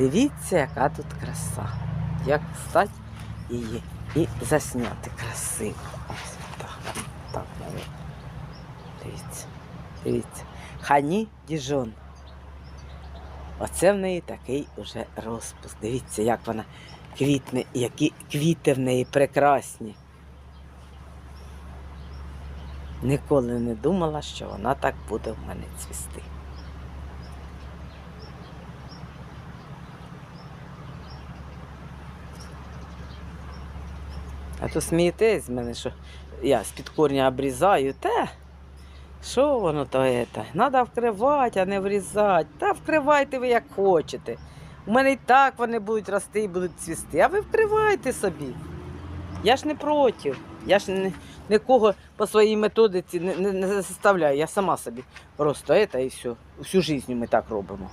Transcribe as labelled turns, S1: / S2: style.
S1: Дивіться, яка тут краса. Як стати її і засняти красиво. Ось так. Так, навіть. Дивіться. Дивіться. Хані Діжон. Оце в неї такий уже розпуск. Дивіться, як вона квітне, які квіти в неї прекрасні. Ніколи не думала, що вона так буде в мене цвісти. А то смієтесь з мене, що я з-під корня обрізаю. Та що воно то це? Треба вкривати, а не врізати. Та вкривайте ви як хочете. У мене і так вони будуть рости і будуть цвісти. А ви вкривайте собі. Я ж не проти. Я ж нікого по своїй методиці не, не, не заставляю. Я сама собі просто це і все. Всю життя ми так робимо.